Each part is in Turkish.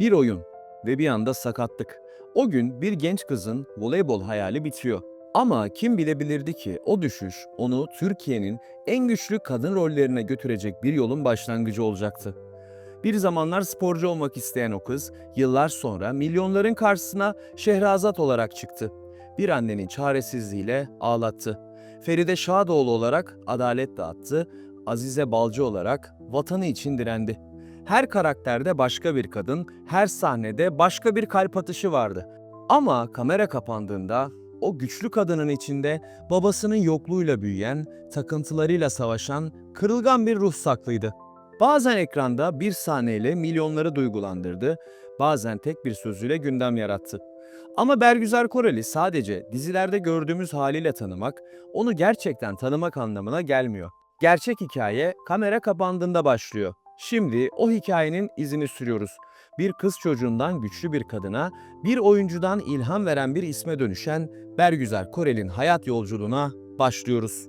Bir oyun ve bir anda sakatlık. O gün bir genç kızın voleybol hayali bitiyor. Ama kim bilebilirdi ki o düşüş onu Türkiye'nin en güçlü kadın rollerine götürecek bir yolun başlangıcı olacaktı. Bir zamanlar sporcu olmak isteyen o kız, yıllar sonra milyonların karşısına Şehrazat olarak çıktı. Bir annenin çaresizliğiyle ağlattı. Feride Şadoğlu olarak adalet dağıttı, Azize Balcı olarak vatanı için direndi. Her karakterde başka bir kadın, her sahnede başka bir kalp atışı vardı. Ama kamera kapandığında o güçlü kadının içinde babasının yokluğuyla büyüyen, takıntılarıyla savaşan, kırılgan bir ruh saklıydı. Bazen ekranda bir sahneyle milyonları duygulandırdı, bazen tek bir sözüyle gündem yarattı. Ama Bergüzar Koreli sadece dizilerde gördüğümüz haliyle tanımak, onu gerçekten tanımak anlamına gelmiyor. Gerçek hikaye kamera kapandığında başlıyor. Şimdi o hikayenin izini sürüyoruz. Bir kız çocuğundan güçlü bir kadına, bir oyuncudan ilham veren bir isme dönüşen Bergüzar Korel'in hayat yolculuğuna başlıyoruz.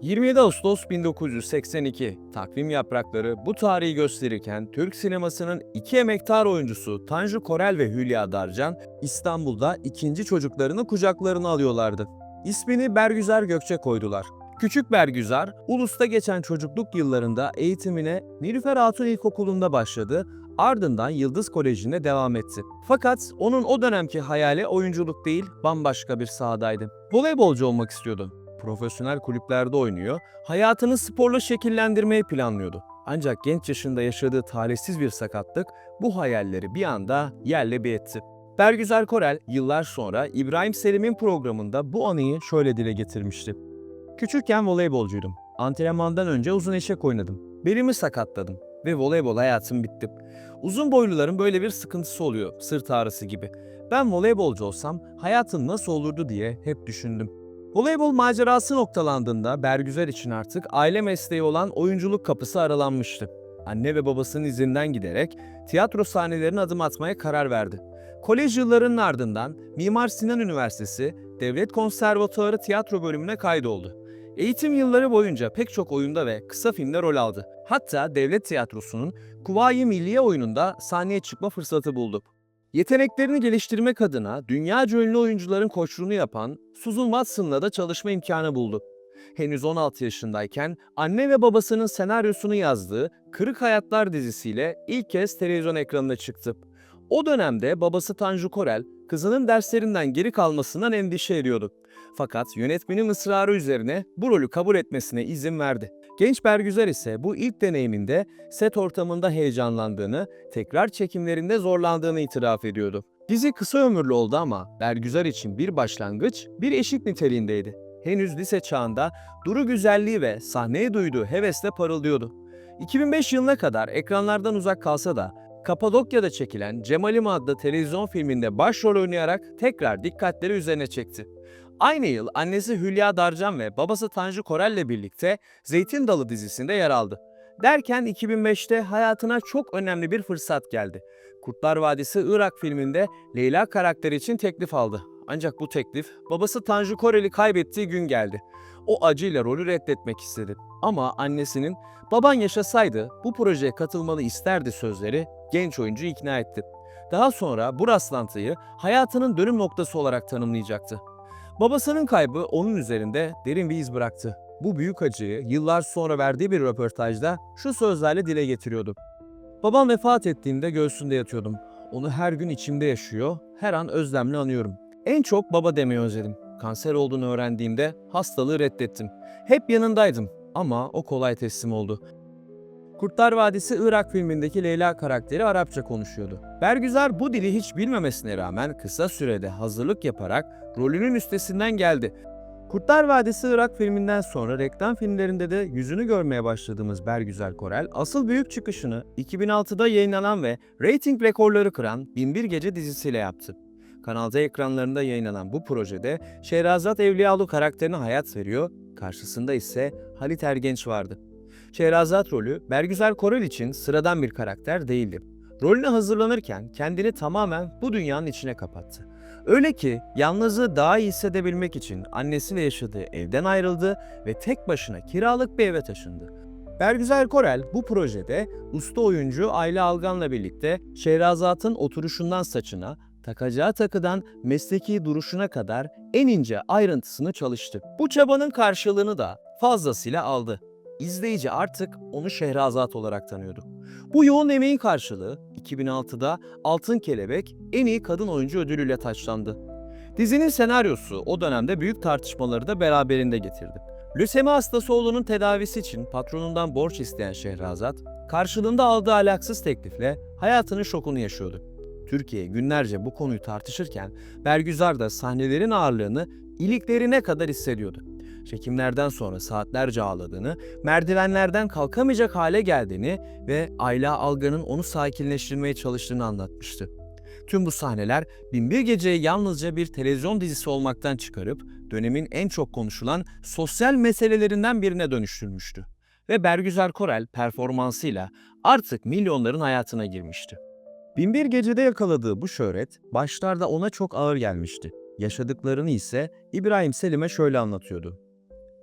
27 Ağustos 1982 takvim yaprakları bu tarihi gösterirken Türk sinemasının iki emektar oyuncusu Tanju Korel ve Hülya Darcan İstanbul'da ikinci çocuklarını kucaklarına alıyorlardı. İsmini Bergüzar Gökçe koydular. Küçük Bergüzar, Ulus'ta geçen çocukluk yıllarında eğitimine Nilüfer Hatun İlkokulu'nda başladı, ardından Yıldız Koleji'nde devam etti. Fakat onun o dönemki hayali oyunculuk değil, bambaşka bir sahadaydı. Voleybolcu olmak istiyordu. Profesyonel kulüplerde oynuyor, hayatını sporla şekillendirmeyi planlıyordu. Ancak genç yaşında yaşadığı talihsiz bir sakatlık bu hayalleri bir anda yerle bir etti. Bergüzar Korel yıllar sonra İbrahim Selim'in programında bu anıyı şöyle dile getirmişti. Küçükken voleybolcuydum. Antrenmandan önce uzun eşek oynadım. Belimi sakatladım ve voleybol hayatım bitti. Uzun boyluların böyle bir sıkıntısı oluyor, sırt ağrısı gibi. Ben voleybolcu olsam hayatım nasıl olurdu diye hep düşündüm. Voleybol macerası noktalandığında Bergüzar için artık aile mesleği olan oyunculuk kapısı aralanmıştı. Anne ve babasının izinden giderek tiyatro sahnelerine adım atmaya karar verdi. Kolej yıllarının ardından Mimar Sinan Üniversitesi Devlet Konservatuarı tiyatro bölümüne kaydoldu. Eğitim yılları boyunca pek çok oyunda ve kısa filmde rol aldı. Hatta devlet tiyatrosunun Kuvayi Milliye oyununda sahneye çıkma fırsatı buldu. Yeteneklerini geliştirmek adına dünyaca ünlü oyuncuların koçluğunu yapan Susan Watson'la da çalışma imkanı buldu. Henüz 16 yaşındayken anne ve babasının senaryosunu yazdığı Kırık Hayatlar dizisiyle ilk kez televizyon ekranına çıktı. O dönemde babası Tanju Korel, kızının derslerinden geri kalmasından endişe ediyordu. Fakat yönetmenin ısrarı üzerine bu rolü kabul etmesine izin verdi. Genç Bergüzar ise bu ilk deneyiminde set ortamında heyecanlandığını, tekrar çekimlerinde zorlandığını itiraf ediyordu. Dizi kısa ömürlü oldu ama Bergüzar için bir başlangıç, bir eşik niteliğindeydi. Henüz lise çağında duru güzelliği ve sahneye duyduğu hevesle parıldıyordu. 2005 yılına kadar ekranlardan uzak kalsa da Kapadokya'da çekilen Cemalim adlı televizyon filminde başrol oynayarak tekrar dikkatleri üzerine çekti. Aynı yıl annesi Hülya Darcan ve babası Tanju Korel'le birlikte Zeytin Dalı dizisinde yer aldı. Derken 2005'te hayatına çok önemli bir fırsat geldi. Kurtlar Vadisi Irak filminde Leyla karakteri için teklif aldı. Ancak bu teklif babası Tanju Korel'i kaybettiği gün geldi. O acıyla rolü reddetmek istedi. Ama annesinin baban yaşasaydı bu projeye katılmalı isterdi sözleri genç oyuncuyu ikna etti. Daha sonra bu rastlantıyı hayatının dönüm noktası olarak tanımlayacaktı. Babasının kaybı onun üzerinde derin bir iz bıraktı. Bu büyük acıyı yıllar sonra verdiği bir röportajda şu sözlerle dile getiriyordu. Babam vefat ettiğinde göğsünde yatıyordum. Onu her gün içimde yaşıyor, her an özlemle anıyorum. En çok baba demeyi özledim. Kanser olduğunu öğrendiğimde hastalığı reddettim. Hep yanındaydım ama o kolay teslim oldu. Kurtlar Vadisi Irak filmindeki Leyla karakteri Arapça konuşuyordu. Bergüzar bu dili hiç bilmemesine rağmen kısa sürede hazırlık yaparak rolünün üstesinden geldi. Kurtlar Vadisi Irak filminden sonra reklam filmlerinde de yüzünü görmeye başladığımız Bergüzar Korel, asıl büyük çıkışını 2006'da yayınlanan ve reyting rekorları kıran Binbir Gece dizisiyle yaptı. Kanal D ekranlarında yayınlanan bu projede Şehrazat Evliyalı karakterine hayat veriyor, karşısında ise Halit Ergenç vardı. Şehrazat rolü Bergüzar Korel için sıradan bir karakter değildi. Rolüne hazırlanırken kendini tamamen bu dünyanın içine kapattı. Öyle ki yalnızlığı daha iyi hissedebilmek için annesiyle yaşadığı evden ayrıldı ve tek başına kiralık bir eve taşındı. Bergüzar Korel bu projede usta oyuncu Ayla Algan'la birlikte Şehrazat'ın oturuşundan saçına, takacağı takıdan mesleki duruşuna kadar en ince ayrıntısını çalıştı. Bu çabanın karşılığını da fazlasıyla aldı. İzleyici artık onu Şehrazat olarak tanıyordu. Bu yoğun emeğin karşılığı 2006'da Altın Kelebek en iyi kadın oyuncu ödülüyle taçlandı. Dizinin senaryosu o dönemde büyük tartışmaları da beraberinde getirdi. Lösemi hastası oğlunun tedavisi için patronundan borç isteyen Şehrazat, karşılığında aldığı alaksız teklifle hayatının şokunu yaşıyordu. Türkiye günlerce bu konuyu tartışırken Bergüzar da sahnelerin ağırlığını iliklerine kadar hissediyordu. Çekimlerden sonra saatlerce ağladığını, merdivenlerden kalkamayacak hale geldiğini ve Ayla Algan'ın onu sakinleştirmeye çalıştığını anlatmıştı. Tüm bu sahneler Binbir Gece'yi yalnızca bir televizyon dizisi olmaktan çıkarıp dönemin en çok konuşulan sosyal meselelerinden birine dönüştürmüştü. Ve Bergüzar Korel performansıyla artık milyonların hayatına girmişti. Binbir Gece'de yakaladığı bu şöhret başlarda ona çok ağır gelmişti. Yaşadıklarını ise İbrahim Selim'e şöyle anlatıyordu.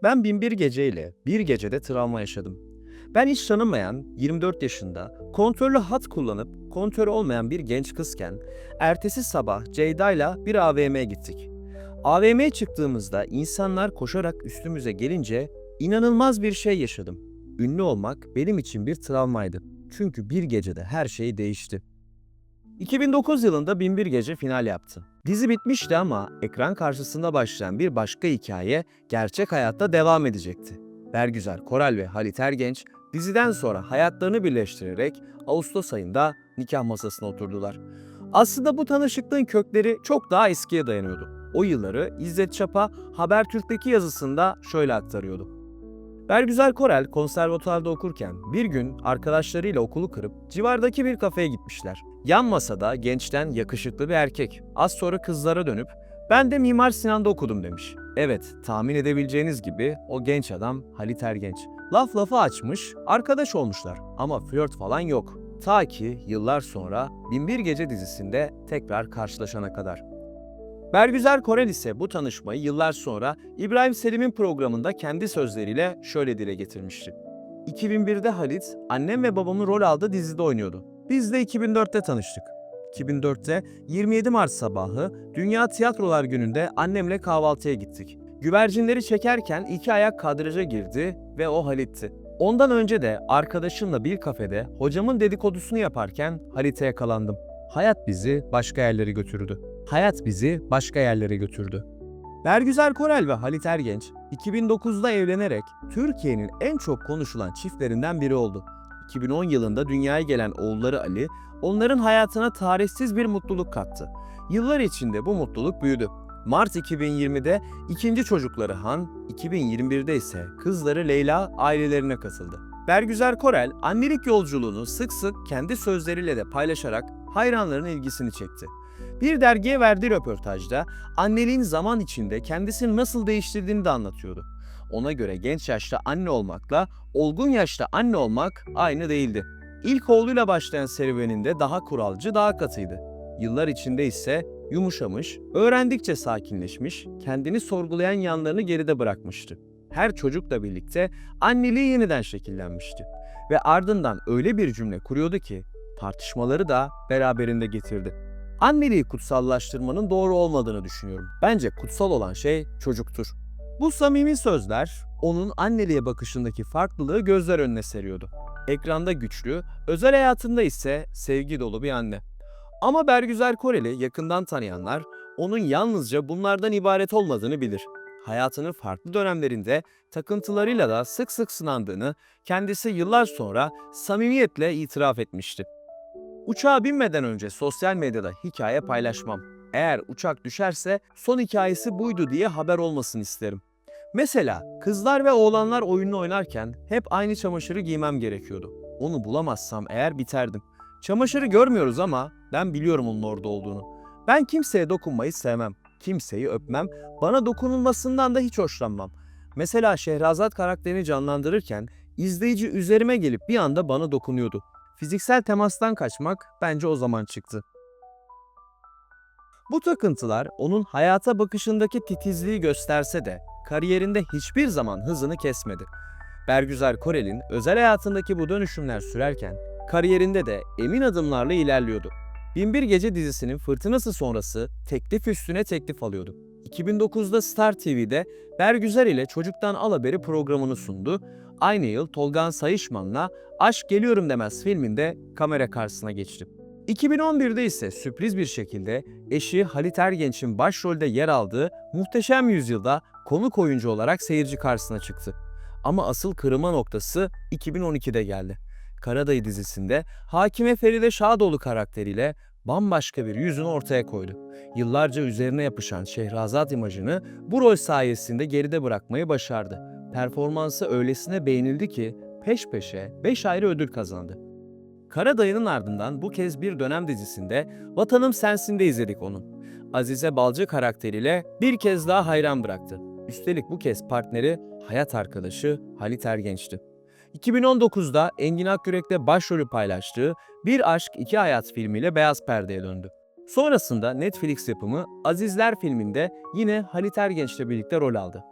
Ben Binbir Gece ile bir gecede travma yaşadım. Ben hiç tanımayan 24 yaşında kontörlü hat kullanıp kontörü olmayan bir genç kızken ertesi sabah Ceyda ile bir AVM'ye gittik. AVM'ye çıktığımızda insanlar koşarak üstümüze gelince inanılmaz bir şey yaşadım. Ünlü olmak benim için bir travmaydı. Çünkü bir gecede her şey değişti. 2009 yılında Binbir Gece final yaptı. Dizi bitmişti ama ekran karşısında başlayan bir başka hikaye gerçek hayatta devam edecekti. Bergüzar Koral ve Halit Ergenç diziden sonra hayatlarını birleştirerek Ağustos ayında nikah masasına oturdular. Aslında bu tanışıklığın kökleri çok daha eskiye dayanıyordu. O yılları İzzet Çapa Habertürk'teki yazısında şöyle aktarıyordu. Bergüzar Korel konservatuarda okurken bir gün arkadaşlarıyla okulu kırıp civardaki bir kafeye gitmişler. Yan masada gençten yakışıklı bir erkek. Az sonra kızlara dönüp ben de Mimar Sinan'da okudum demiş. Evet, tahmin edebileceğiniz gibi o genç adam Halit Ergenç. Laf lafı açmış, arkadaş olmuşlar ama flört falan yok. Ta ki yıllar sonra Binbir Gece dizisinde tekrar karşılaşana kadar. Bergüzar Korel ise bu tanışmayı yıllar sonra İbrahim Selim'in programında kendi sözleriyle şöyle dile getirmişti. 2001'de Halit, annem ve babamın rol aldığı dizide oynuyordu. Biz de 2004'te tanıştık. 2004'te 27 Mart sabahı Dünya Tiyatrolar Günü'nde annemle kahvaltıya gittik. Güvercinleri çekerken iki ayak kadraja girdi ve o Halit'ti. Ondan önce de arkadaşımla bir kafede hocamın dedikodusunu yaparken Halit'e yakalandım. Hayat bizi başka yerlere götürdü. Hayat bizi başka yerlere götürdü. Bergüzar Korel ve Halit Ergenç 2009'da evlenerek Türkiye'nin en çok konuşulan çiftlerinden biri oldu. 2010 yılında dünyaya gelen oğulları Ali, onların hayatına tarihsiz bir mutluluk kattı. Yıllar içinde bu mutluluk büyüdü. Mart 2020'de ikinci çocukları Han, 2021'de ise kızları Leyla ailelerine katıldı. Bergüzar Korel, annelik yolculuğunu sık sık kendi sözleriyle de paylaşarak hayranların ilgisini çekti. Bir dergiye verdiği röportajda anneliğin zaman içinde kendisini nasıl değiştirdiğini de anlatıyordu. Ona göre genç yaşta anne olmakla olgun yaşta anne olmak aynı değildi. İlk oğluyla başlayan serüveninde daha kuralcı, daha katıydı. Yıllar içinde ise yumuşamış, öğrendikçe sakinleşmiş, kendini sorgulayan yanlarını geride bırakmıştı. Her çocukla birlikte anneliği yeniden şekillenmişti. Ve ardından öyle bir cümle kuruyordu ki tartışmaları da beraberinde getirdi. Anneliği kutsallaştırmanın doğru olmadığını düşünüyorum. Bence kutsal olan şey çocuktur. Bu samimi sözler onun anneliğe bakışındaki farklılığı gözler önüne seriyordu. Ekranda güçlü, özel hayatında ise sevgi dolu bir anne. Ama Bergüzar Koreli yakından tanıyanlar onun yalnızca bunlardan ibaret olmadığını bilir. Hayatının farklı dönemlerinde takıntılarıyla da sık sık sınandığını kendisi yıllar sonra samimiyetle itiraf etmişti. Uçağa binmeden önce sosyal medyada hikaye paylaşmam. Eğer uçak düşerse son hikayesi buydu diye haber olmasın isterim. Mesela kızlar ve oğlanlar oyununu oynarken hep aynı çamaşırı giymem gerekiyordu. Onu bulamazsam eğer biterdim. Çamaşırı görmüyoruz ama ben biliyorum onun orada olduğunu. Ben kimseye dokunmayı sevmem. Kimseyi öpmem. Bana dokunulmasından da hiç hoşlanmam. Mesela Şehrazat karakterini canlandırırken izleyici üzerime gelip bir anda bana dokunuyordu. Fiziksel temastan kaçmak bence o zaman çıktı. Bu takıntılar onun hayata bakışındaki titizliği gösterse de kariyerinde hiçbir zaman hızını kesmedi. Bergüzar Korel'in özel hayatındaki bu dönüşümler sürerken kariyerinde de emin adımlarla ilerliyordu. Binbir Gece dizisinin fırtınası sonrası teklif üstüne teklif alıyordu. 2009'da Star TV'de Bergüzar ile Çocuktan Al Haberi programını sundu. Aynı yıl Tolgan Sayışman'la Aşk Geliyorum Demez filminde kamera karşısına geçti. 2011'de ise sürpriz bir şekilde eşi Halit Ergenç'in başrolde yer aldığı Muhteşem Yüzyıl'da konuk oyuncu olarak seyirci karşısına çıktı. Ama asıl kırılma noktası 2012'de geldi. Karadayı dizisinde Hakime Feride Şadoğlu karakteriyle bambaşka bir yüzünü ortaya koydu. Yıllarca üzerine yapışan Şehrazat imajını bu rol sayesinde geride bırakmayı başardı. Performansı öylesine beğenildi ki peş peşe 5 ayrı ödül kazandı. Karadayı'nın ardından bu kez bir dönem dizisinde Vatanım Sensin'de izledik onu. Azize Balcı karakteriyle bir kez daha hayran bıraktı. Üstelik bu kez partneri hayat arkadaşı Halit Ergenç'ti. 2019'da Engin Akyürek'le başrolü paylaştığı Bir Aşk İki Hayat filmiyle beyaz perdeye döndü. Sonrasında Netflix yapımı Azizler filminde yine Halit Ergenç'le birlikte rol aldı.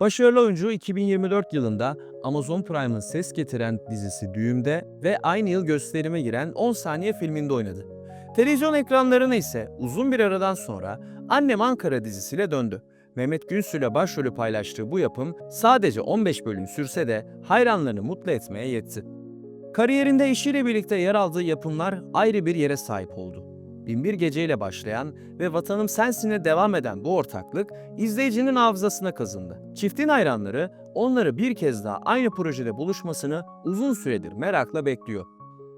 Başarılı oyuncu 2024 yılında Amazon Prime'ın ses getiren dizisi Düğüm'de ve aynı yıl gösterime giren 10 saniye filminde oynadı. Televizyon ekranlarına ise uzun bir aradan sonra Annem Ankara dizisiyle döndü. Mehmet Günsü ile başrolü paylaştığı bu yapım sadece 15 bölüm sürse de hayranlarını mutlu etmeye yetti. Kariyerinde eşiyle birlikte yer aldığı yapımlar ayrı bir yere sahip oldu. Binbir Gece ile başlayan ve Vatanım Sensin'e devam eden bu ortaklık izleyicinin hafızasına kazındı. Çiftin hayranları onları bir kez daha aynı projede buluşmasını uzun süredir merakla bekliyor.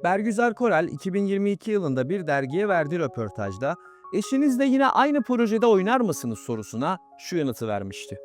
Bergüzar Korel 2022 yılında bir dergiye verdiği röportajda eşinizle yine aynı projede oynar mısınız sorusuna şu yanıtı vermişti.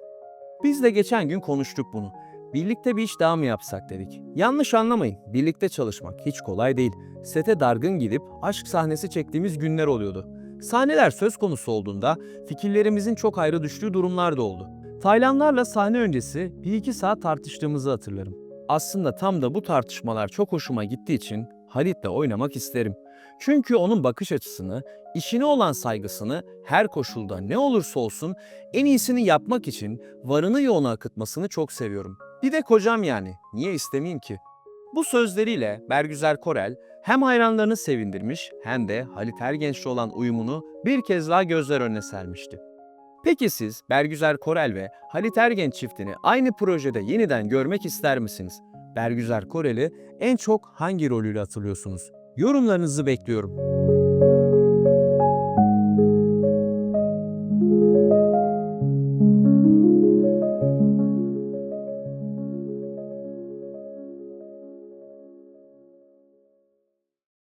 Biz de geçen gün konuştuk bunu. Birlikte bir iş daha mı yapsak dedik. Yanlış anlamayın, birlikte çalışmak hiç kolay değil. Sete dargın gidip aşk sahnesi çektiğimiz günler oluyordu. Sahneler söz konusu olduğunda fikirlerimizin çok ayrı düştüğü durumlar da oldu. Taylanlarla sahne öncesi bir iki saat tartıştığımızı hatırlarım. Aslında tam da bu tartışmalar çok hoşuma gittiği için Halit'le oynamak isterim. Çünkü onun bakış açısını, işine olan saygısını her koşulda ne olursa olsun en iyisini yapmak için varını yoğuna akıtmasını çok seviyorum. Bir de kocam yani. Niye istemeyeyim ki? Bu sözleriyle Bergüzar Korel hem hayranlarını sevindirmiş hem de Halit Ergenç'le olan uyumunu bir kez daha gözler önüne sermişti. Peki siz Bergüzar Korel ve Halit Ergenç çiftini aynı projede yeniden görmek ister misiniz? Bergüzar Korel'i en çok hangi rolüyle hatırlıyorsunuz? Yorumlarınızı bekliyorum.